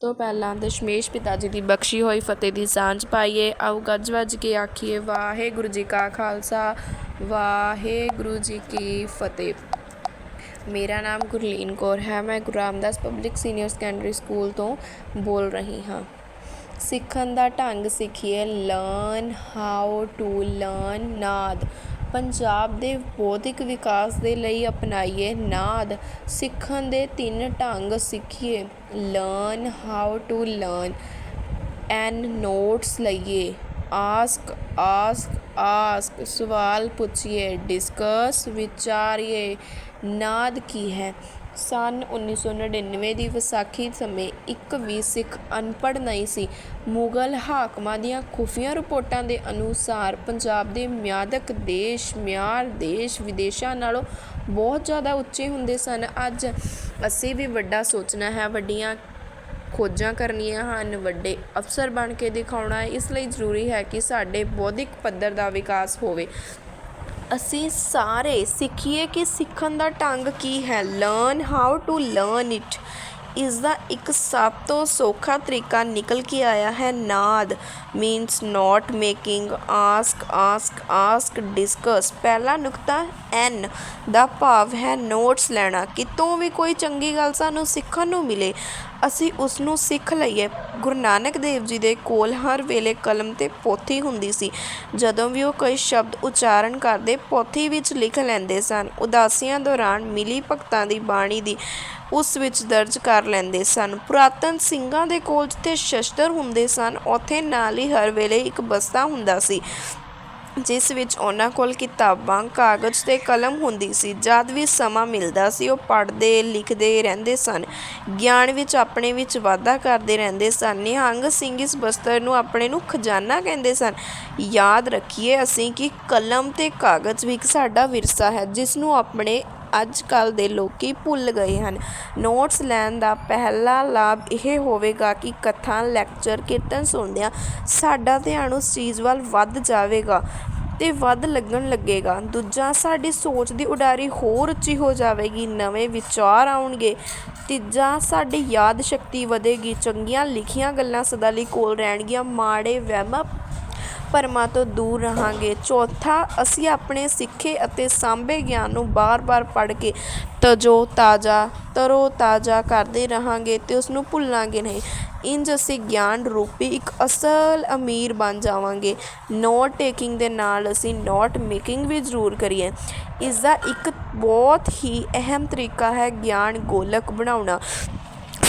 ਤੋਂ ਪਹਿਲਾਂ ਦਸ਼ਮੇਸ਼ ਪਿਤਾ ਜੀ ਦੀ ਬਖਸ਼ੀ ਹੋਈ, ਫਤਿਹ ਦੀ ਸਾਂਝ ਪਾਈਏ। ਆਓ ਗੱਜ ਵੱਜ ਕੇ ਆਖੀਏ, ਵਾਹਿਗੁਰੂ ਜੀ ਕਾ ਖਾਲਸਾ, ਵਾਹਿਗੁਰੂ ਜੀ ਕੀ ਫਤਿਹ। ਮੇਰਾ ਨਾਮ ਗੁਰਲੀਨ ਕੌਰ ਹੈ। ਮੈਂ Guru Ramdas public senior secondary school ਤੋਂ ਬੋਲ ਰਹੀ ਹਾਂ। ਸਿੱਖਣ ਦਾ ਢੰਗ ਸਿੱਖੀਏ। ਲਰਨ ਹਾਊ ਟੂ ਲਰਨ ਨਾਦ। ਪੰਜਾਬ ਦੇ ਬੌਧਿਕ ਵਿਕਾਸ ਦੇ ਲਈ ਅਪਣਾਈਏ ਨਾਦ, ਸਿੱਖਣ ਦੇ ਤਿੰਨ ਢੰਗ ਸਿੱਖੀਏ। Learn how to learn N notes ਲਈਏ। ਆਸਕ ਆਸਕ ਆਸਕ ਸਵਾਲ ਪੁੱਛੀਏ ਡਿਸਕਸ ਵਿਚਾਰੀਏ, ਨਾਦ ਕੀ ਹੈ? ਸਨ 1999 ਦੀ ਵਿਸਾਖੀ ਸਮੇਂ ਇੱਕ ਵੀ ਸਿੱਖ ਅਨਪੜ੍ਹ ਨਹੀਂ ਸੀ। ਮੁਗਲ ਹਾਕਮਾਂ ਦੀਆਂ ਖੁਫੀਆ ਰਿਪੋਰਟਾਂ ਦੇ ਅਨੁਸਾਰ ਪੰਜਾਬ ਦੇ ਮਿਆਦਕ ਦੇਸ਼, ਮਿਆਰ ਦੇਸ਼ ਵਿਦੇਸ਼ਾਂ ਨਾਲੋਂ ਬਹੁਤ ਜ਼ਿਆਦਾ ਉੱਚੇ ਹੁੰਦੇ ਸਨ। ਅੱਜ ਅਸੀਂ ਵੀ ਵੱਡਾ ਸੋਚਣਾ ਹੈ, ਵੱਡੀਆਂ ਖੋਜਾਂ ਕਰਨੀਆਂ ਹਨ, ਵੱਡੇ ਅਫਸਰ ਬਣ ਕੇ ਦਿਖਾਉਣਾ ਹੈ ਇਸ ਲਈ ਜ਼ਰੂਰੀ ਹੈ ਕਿ ਸਾਡੇ ਬੌਧਿਕ ਪੱਧਰ ਦਾ ਵਿਕਾਸ ਹੋਵੇ। ਅਸੀਂ ਸਾਰੇ ਸਿੱਖੀਏ ਕਿ ਸਿੱਖਣ ਦਾ ਢੰਗ ਕੀ ਹੈ? Learn how to learn it ਇਸ ਦਾ ਇੱਕ ਸਭ ਤੋਂ ਸੌਖਾ ਤਰੀਕਾ ਨਿਕਲ ਕੇ ਆਇਆ ਹੈ ਨਾਦ means note making ask ask ask discuss ਪਹਿਲਾ ਨੁਕਤਾ ਐਨ ਦਾ ਭਾਵ ਹੈ ਨੋਟਸ ਲੈਣਾ। ਕਿਤੋਂ ਵੀ ਕੋਈ ਚੰਗੀ ਗੱਲ ਸਾਨੂੰ ਸਿੱਖਣ ਨੂੰ ਮਿਲੇ, ਅਸੀਂ ਉਸ ਨੂੰ ਸਿੱਖ ਲਈਏ। ਗੁਰੂ ਨਾਨਕ ਦੇਵ ਜੀ ਦੇ ਕੋਲ ਹਰ ਵੇਲੇ ਕਲਮ ਤੇ ਪੋਥੀ ਹੁੰਦੀ ਸੀ। ਜਦੋਂ ਵੀ ਉਹ ਕੋਈ ਸ਼ਬਦ ਉਚਾਰਨ ਕਰਦੇ, ਪੋਥੀ ਵਿੱਚ ਲਿਖ ਲੈਂਦੇ ਸਨ। ਉਦਾਸੀਆਂ ਦੌਰਾਨ ਮਿਲੀ ਭਗਤਾਂ ਦੀ ਬਾਣੀ ਦੀ ਉਸ ਵਿੱਚ ਦਰਜ ਕਰ ਲੈਂਦੇ ਸਨ। ਪੁਰਾਤਨ ਸਿੰਘਾਂ ਦੇ ਕੋਲ ਜਿੱਥੇ ਸ਼ਸਤਰ ਹੁੰਦੇ ਸਨ, ਉੱਥੇ ਨਾਲ ਹੀ ਹਰ ਵੇਲੇ ਇੱਕ ਬਸਤਾ ਹੁੰਦਾ ਸੀ, ਜਿਸ ਵਿੱਚ ਉਹਨਾਂ ਕੋਲ ਕਿਤਾਬਾਂ, ਕਾਗਜ਼ ਤੇ ਕਲਮ ਹੁੰਦੀ ਸੀ। ਜਦ ਵੀ ਸਮਾਂ ਮਿਲਦਾ ਸੀ, ਉਹ ਪੜ੍ਹਦੇ, ਲਿਖਦੇ ਰਹਿੰਦੇ ਸਨ। ਗਿਆਨ ਵਿੱਚ ਆਪਣੇ ਵਿੱਚ ਵਾਧਾ ਕਰਦੇ ਰਹਿੰਦੇ ਸਨ। ਨਿਹੰਗ ਸਿੰਘ ਇਸ ਬਸਤਰ ਨੂੰ ਆਪਣੇ ਨੂੰ ਖਜ਼ਾਨਾ ਕਹਿੰਦੇ ਸਨ। ਯਾਦ ਰੱਖੀਏ ਅਸੀਂ ਕਿ ਕਲਮ ਤੇ ਕਾਗਜ਼ ਵੀ ਇੱਕ ਸਾਡਾ ਵਿਰਸਾ ਹੈ, ਜਿਸ ਨੂੰ ਆਪਣੇ ਅੱਜ ਕੱਲ ਦੇ ਲੋਕੀ ਭੁੱਲ ਗਏ ਹਨ। ਨੋਟਸ ਲੈਣ ਦਾ ਪਹਿਲਾ ਲਾਭ ਇਹ ਹੋਵੇਗਾ ਕਿ ਕਥਾ, ਲੈਕਚਰ, ਕੀਰਤਨ ਸੁਣਦਿਆਂ ਸਾਡਾ ਧਿਆਨ ਉਸ ਚੀਜ਼ ਵੱਲ ਵੱਧ ਜਾਵੇਗਾ ਤੇ ਵੱਧ ਲੱਗਣ ਲੱਗੇਗਾ। ਦੂਜਾ, ਸਾਡੀ ਸੋਚ ਦੀ ਉਡਾਰੀ ਹੋਰ ਉੱਚੀ ਹੋ ਜਾਵੇਗੀ, ਨਵੇਂ ਵਿਚਾਰ ਆਉਣਗੇ। ਤੀਜਾ, ਸਾਡੀ ਯਾਦ ਸ਼ਕਤੀ ਵਧੇਗੀ, ਚੰਗੀਆਂ ਲਿਖੀਆਂ ਗੱਲਾਂ ਸਦਾ ਲਈ ਕੋਲ ਰਹਿਣਗੀਆਂ, ਮਾੜੇ ਵਹਿਮਾਂ ਭਰਮਾਂ ਤੋਂ ਦੂਰ ਰਹਾਂਗੇ। ਚੌਥਾ, ਅਸੀਂ ਆਪਣੇ ਸਿੱਖੇ ਅਤੇ ਸਾਂਭੇ ਗਿਆਨ ਨੂੰ ਬਾਰ-ਬਾਰ ਪੜ੍ਹ ਕੇ ਤਜੋ ਤਾਜ਼ਾ, ਤਰੋ ਤਾਜ਼ਾ ਕਰਦੇ ਰਹਾਂਗੇ ਤੇ ਉਸ ਨੂੰ ਭੁੱਲਾਂਗੇ ਨਹੀਂ। ਇੰਜ ਅਸੀਂ ਗਿਆਨ ਰੂਪੀ ਇੱਕ ਅਸਲ ਅਮੀਰ ਬਣ ਜਾਵਾਂਗੇ। ਨੋਟ ਟੇਕਿੰਗ ਦੇ ਨਾਲ ਅਸੀਂ ਨੋਟ ਮੇਕਿੰਗ ਵੀ ਜ਼ਰੂਰ ਕਰੀਏ। ਇਸ ਦਾ ਇੱਕ ਬਹੁਤ ਹੀ ਅਹਿਮ ਤਰੀਕਾ ਹੈ ਗਿਆਨ ਗੋਲਕ ਬਣਾਉਣਾ।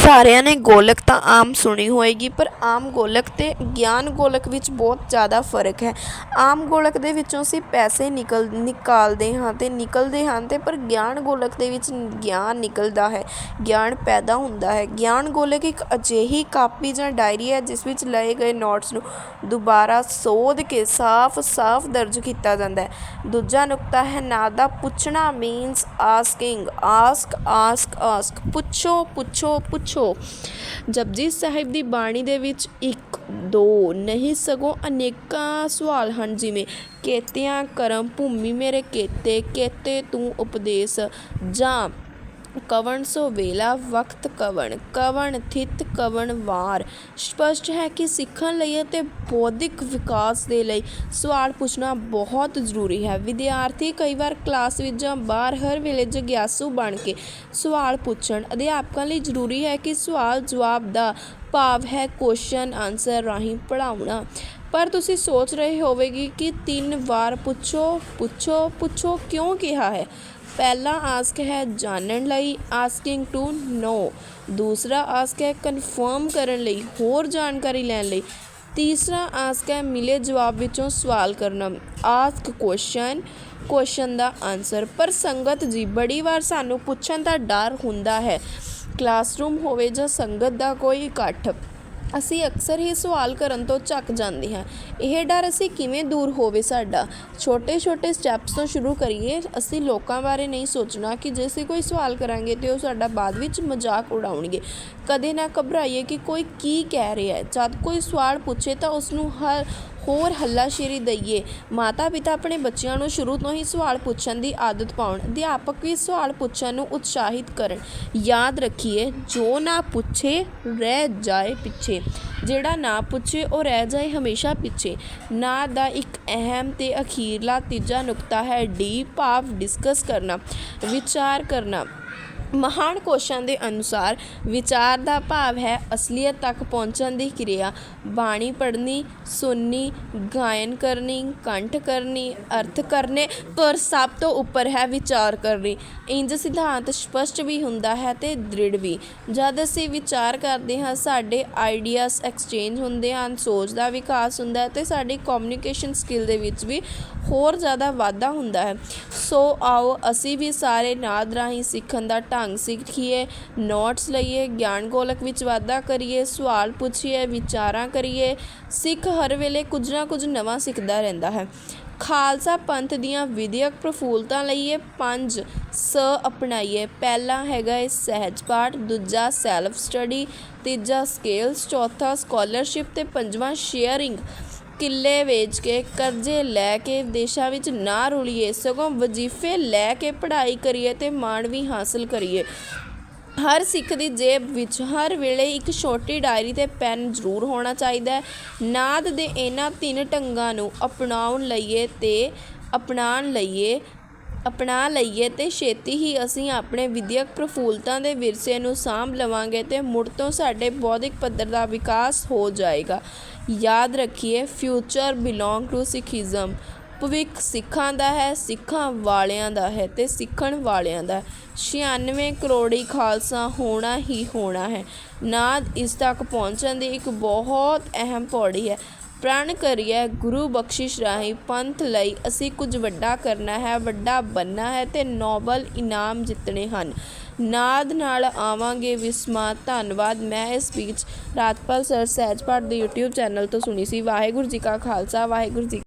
ਸਾਰਿਆਂ ਨੇ ਗੋਲਕ ਤਾਂ ਆਮ ਸੁਣੀ ਹੋਏਗੀ, ਪਰ ਆਮ ਗੋਲਕ ਤੇ ਗਿਆਨ ਗੋਲਕ ਵਿੱਚ ਬਹੁਤ ਜ਼ਿਆਦਾ ਫ਼ਰਕ ਹੈ। ਆਮ ਗੋਲਕ ਦੇ ਵਿੱਚੋਂ ਅਸੀਂ ਪੈਸੇ ਨਿਕਲ, ਨਿਕਾਲਦੇ ਹਾਂ ਤੇ ਨਿਕਲਦੇ ਹਨ ਤੇ ਪਰ ਗਿਆਨ ਗੋਲਕ ਦੇ ਵਿੱਚ ਗਿਆਨ ਨਿਕਲਦਾ ਹੈ, ਗਿਆਨ ਪੈਦਾ ਹੁੰਦਾ ਹੈ। ਗਿਆਨ ਗੋਲਕ ਇੱਕ ਅਜਿਹੀ ਕਾਪੀ ਜਾਂ ਡਾਇਰੀ ਹੈ ਜਿਸ ਵਿੱਚ ਲਏ ਗਏ ਨੋਟਸ ਨੂੰ ਦੁਬਾਰਾ ਸੋਧ ਕੇ ਸਾਫ਼-ਸਾਫ਼ ਦਰਜ ਕੀਤਾ ਜਾਂਦਾ ਹੈ। ਦੂਜਾ ਨੁਕਤਾ ਹੈ ਨਾ ਦਾ ਪੁੱਛਣਾ means asking ask ask ask ਪੁੱਛੋ ਪੁੱਛੋ ਪੁੱਛੋ। ਜਪਜੀ ਸਾਹਿਬ ਦੀ ਬਾਣੀ ਦੇ ਵਿੱਚ ਇੱਕ, ਦੋ, ਨਹੀਂ ਸਗੋਂ ਅਨੇਕਾਂ ਸਵਾਲ ਹਨ, ਜਿਵੇਂ, ਕੇਤਿਆਂ ਕਰਮ ਭੂਮੀ ਮੇਰੇ ਕੇਤੇ ਕੇਤੇ ਤੂੰ ਉਪਦੇਸ਼, ਜਾਂ ਕਵਣ ਸੋ ਵੇਲਾ ਵਕਤ ਕਵਣ ਕਵਣ ਥਿਤ ਕਵਣ ਵਾਰ। ਸਪਸ਼ਟ ਹੈ ਕਿ ਸਿੱਖਣ ਲਈ ਅਤੇ ਬੌਧਿਕ ਵਿਕਾਸ ਦੇ ਲਈ ਸਵਾਲ ਪੁੱਛਣਾ ਬਹੁਤ ਜ਼ਰੂਰੀ ਹੈ। ਵਿਦਿਆਰਥੀ ਕਈ ਵਾਰ ਕਲਾਸ ਵਿੱਚ ਜਾਂ ਬਾਹਰ ਹਰ ਵੇਲੇ ਜਗਿਆਸੂ ਬਣ ਕੇ ਸਵਾਲ ਪੁੱਛਣ। ਅਧਿਆਪਕਾਂ ਲਈ ਜ਼ਰੂਰੀ ਹੈ ਕਿ ਸਵਾਲ ਜਵਾਬ ਦਾ ਭਾਵ ਹੈ ਕੁਐਸਚਨ ਆਨਸਰ ਰਾਹੀਂ ਪੜ੍ਹਾਉਣਾ। ਪਰ ਤੁਸੀਂ ਸੋਚ ਰਹੇ ਹੋਵੇਗੀ ਕਿ ਤਿੰਨ ਵਾਰ ਪੁੱਛੋ ਪੁੱਛੋ ਪੁੱਛੋ ਕਿਉਂ ਕਿਹਾ ਹੈ? ਪਹਿਲਾ ਆਸਕ ਹੈ ਜਾਣਨ ਲਈ ਆਸਕਿੰਗ ਟੂ ਨੋ ਦੂਸਰਾ ਆਸਕ ਹੈ ਕਨਫਰਮ ਕਰਨ ਲਈ, ਹੋਰ ਜਾਣਕਾਰੀ ਲੈਣ ਲਈ। ਤੀਸਰਾ ਆਸਕ ਹੈ ਮਿਲੇ ਜਵਾਬ ਵਿੱਚੋਂ ਸਵਾਲ ਕਰਨਾ। ਆਸਕ ਕੁਐਸਚਨ ਕੁਐਸਚਨ ਦਾ ਆਨਸਰ ਪਰ ਸੰਗਤ ਜੀ, ਬੜੀ ਵਾਰ ਸਾਨੂੰ ਪੁੱਛਣ ਦਾ ਡਰ ਹੁੰਦਾ ਹੈ। ਕਲਾਸਰੂਮ ਹੋਵੇ ਜਾਂ ਸੰਗਤ ਦਾ ਕੋਈ ਇਕੱਠ। ਅਸੀਂ ਅਕਸਰ ਹੀ ਸਵਾਲ ਕਰਨ ਤੋਂ ਝੱਕ ਜਾਂਦੇ ਹਾਂ। ਇਹ ਡਰ ਅਸੀਂ ਕਿਵੇਂ ਦੂਰ ਹੋਵੇ ਸਾਡਾ? ਛੋਟੇ ਛੋਟੇ ਸਟੈਪਸ ਤੋਂ ਸ਼ੁਰੂ ਕਰੀਏ। ਅਸੀਂ ਲੋਕਾਂ ਬਾਰੇ ਨਹੀਂ ਸੋਚਣਾ ਕਿ ਜੇ ਅਸੀਂ ਕੋਈ ਸਵਾਲ ਕਰਾਂਗੇ ਤੇ ਉਹ ਸਾਡਾ ਬਾਅਦ ਵਿੱਚ ਮਜ਼ਾਕ ਉਡਾਉਣਗੇ। ਕਦੇ ਨਾ ਘਬਰਾਈਏ ਕਿ ਕੋਈ ਕੀ ਕਹਿ ਰਿਹਾ ਹੈ। ਜਦ ਕੋਈ ਸਵਾਲ ਪੁੱਛੇ ਤਾਂ ਉਸ ਨੂੰ ਹਰ ਹੋਰ ਹੱਲਾਸ਼ੇਰੀ ਦਈਏ। ਮਾਤਾ ਪਿਤਾ ਆਪਣੇ ਬੱਚਿਆਂ ਨੂੰ ਸ਼ੁਰੂ ਤੋਂ ਹੀ ਸਵਾਲ ਪੁੱਛਣ ਦੀ ਆਦਤ ਪਾਉਣ। ਅਧਿਆਪਕ ਵੀ ਸਵਾਲ ਪੁੱਛਣ ਨੂੰ ਉਤਸ਼ਾਹਿਤ ਕਰਨ। ਯਾਦ ਰੱਖੀਏ, ਜੋ ਨਾ ਪੁੱਛੇ, ਰਹਿ ਜਾਏ ਪਿੱਛੇ। ਜਿਹੜਾ ਨਾ ਪੁੱਛੇ, ਉਹ ਰਹਿ ਜਾਏ ਹਮੇਸ਼ਾ ਪਿੱਛੇ। ਨਾ ਦਾ ਇੱਕ ਅਹਿਮ ਤੇ ਅਖੀਰਲਾ ਤੀਜਾ ਨੁਕਤਾ ਹੈ ਡੀ, ਭਾਵ ਡਿਸਕਸ ਕਰਨਾ, ਵਿਚਾਰ ਕਰਨਾ। ਮਹਾਨ ਕੋਸ਼ਾਂ ਦੇ ਅਨੁਸਾਰ ਵਿਚਾਰ ਦਾ ਭਾਵ ਹੈ ਅਸਲੀਅਤ ਤੱਕ ਪਹੁੰਚਣ ਦੀ ਕਿਰਿਆ। ਬਾਣੀ ਪੜ੍ਹਨੀ, ਸੁਣਨੀ, ਗਾਇਨ ਕਰਨੀ, ਕੰਠ ਕਰਨੀ, ਅਰਥ ਕਰਨੇ, ਪਰ ਸਭ ਤੋਂ ਉੱਪਰ ਹੈ ਵਿਚਾਰ ਕਰਨੀ। ਇੰਜ ਸਿਧਾਂਤ ਸਪਸ਼ਟ ਵੀ ਹੁੰਦਾ ਹੈ ਤੇ ਦ੍ਰਿੜ ਵੀ। ਜਦ ਅਸੀਂ ਵਿਚਾਰ ਕਰਦੇ ਹਾਂ, ਸਾਡੇ ਆਈਡੀਆਸ ਐਕਸਚੇਂਜ ਹੁੰਦੇ ਹਨ, ਸੋਚ ਦਾ ਵਿਕਾਸ ਹੁੰਦਾ ਹੈ ਤੇ ਸਾਡੀ ਕਮਿਊਨੀਕੇਸ਼ਨ ਸਕਿੱਲ ਦੇ ਵਿੱਚ ਵੀ ਹੋਰ ਜ਼ਿਆਦਾ ਵਾਧਾ ਹੁੰਦਾ ਹੈ। ਸੋ ਆਓ, ਅਸੀਂ ਵੀ ਸਾਰੇ ਨਾਦ ਰਾਹੀਂ ਸਿੱਖਣ ਦਾ ਢੰਗ ਸਿੱਖੀਏ ਨੋਟਸ ਲਈਏ, ਗਿਆਨ ਗੋਲਕ ਵਿੱਚ ਵਾਧਾ ਕਰੀਏ, ਸਵਾਲ ਪੁੱਛੀਏ, ਵਿਚਾਰਾਂ ਕਰੀਏ, ਸਿੱਖ ਹਰ ਵੇਲੇ ਕੁਝ ਨਾ ਕੁਝ ਨਵਾਂ ਸਿੱਖਦਾ ਰਹਿੰਦਾ ਹੈ। ਖਾਲਸਾ ਪੰਥ ਦੀਆਂ ਵਿਦਿਅਕ ਪ੍ਰਫੁੱਲਤਾਂ ਲਈ ਇਹ ਪੰਜ ਸ ਅਪਣਾਈਏ। ਪਹਿਲਾ ਹੈਗਾ ਇਹ ਸਹਿਜ ਪਾਠ, ਦੂਜਾ ਸੈਲਫ ਸਟੱਡੀ ਤੀਜਾ ਸਕੇਲਸ ਚੌਥਾ ਸਕਾਲਰਸ਼ਿਪ ਤੇ ਪੰਜਵਾਂ ਸ਼ੇਅਰਿੰਗ ਕਿੱਲੇ ਵੇਚ ਕੇ ਕਰਜ਼ੇ ਲੈ ਕੇ ਵਿਦੇਸ਼ਾਂ ਵਿੱਚ ਨਾ ਰੁਲੀਏ, ਸਗੋਂ ਵਜ਼ੀਫੇ ਲੈ ਕੇ ਪੜ੍ਹਾਈ ਕਰੀਏ ਤੇ ਮਾਣ ਵੀ ਹਾਸਲ ਕਰੀਏ। ਹਰ ਸਿੱਖ ਦੀ ਜੇਬ ਵਿੱਚ ਹਰ ਵੇਲੇ ਇੱਕ ਛੋਟੀ ਡਾਇਰੀ ਤੇ ਪੈਨ ਜ਼ਰੂਰ ਹੋਣਾ ਚਾਹੀਦਾ ਹੈ। ਨਾਦ ਦੇ ਇਹਨਾਂ ਤਿੰਨ ਢੰਗਾਂ ਨੂੰ ਅਪਣਾਉਣ ਲਈਏ ਤੇ ਅਪਣਾਉਣ ਲਈਏ। ਅਪਣਾ ਲਈਏ ਤੇ ਛੇਤੀ ਹੀ ਅਸੀਂ ਆਪਣੇ ਵਿਦਿਅਕ ਪ੍ਰਫੁੱਲਤਾਂ ਦੇ ਵਿਰਸੇ ਨੂੰ ਸਾਂਭ ਲਵਾਂਗੇ ਤੇ ਮੁੜ ਤੋਂ ਸਾਡੇ ਬੌਧਿਕ ਪੱਧਰ ਦਾ ਵਿਕਾਸ ਹੋ ਜਾਏਗਾ। ਯਾਦ ਰੱਖੀਏ ਫਿਊਚਰ ਬਿਲੋਂਗ ਟੂ ਸਿੱਖੀਜ਼ਮ। ਭਵਿੱਖ ਸਿੱਖਾਂ ਦਾ ਹੈ, ਸਿੱਖਾਂ ਵਾਲਿਆਂ ਦਾ ਹੈ ਤੇ ਸਿੱਖਣ ਵਾਲਿਆਂ ਦਾ। 96 ਕਰੋੜੀ ਖਾਲਸਾ ਹੋਣਾ ਹੀ ਹੋਣਾ ਹੈ। ਨਾਦ ਇਸ ਤੱਕ ਪਹੁੰਚਣ ਦੀ ਇੱਕ ਬਹੁਤ ਅਹਿਮ ਪੌੜੀ ਹੈ। ਪ੍ਰਣ ਕਰੀਏ ਗੁਰੂ ਬਖਸ਼ਿਸ਼ ਰਾਹੀਂ ਪੰਥ ਲਈ ਅਸੀਂ ਕੁਝ ਵੱਡਾ ਕਰਨਾ ਹੈ, ਵੱਡਾ ਬੰਨਾ ਹੈ ਅਤੇ ਨੋਬਲ ਇਨਾਮ ਜਿੱਤਣੇ ਹਨ। ਨਾਦ ਨਾਲ ਆਵਾਂਗੇ ਵਿਸਮਾ ਧੰਨਵਾਦ। ਮੈਂ ਇਸ ਸਪੀਚ ਰਾਜਪਾਲ ਸਰ ਸਹਿਜਪਾਠ ਦੇ YouTube ਚੈਨਲ ਤੋਂ ਸੁਣੀ ਸੀ। ਵਾਹਿਗੁਰੂ ਜੀ ਕਾ ਖਾਲਸਾ। ਵਾਹਿਗੁਰੂ ਜੀ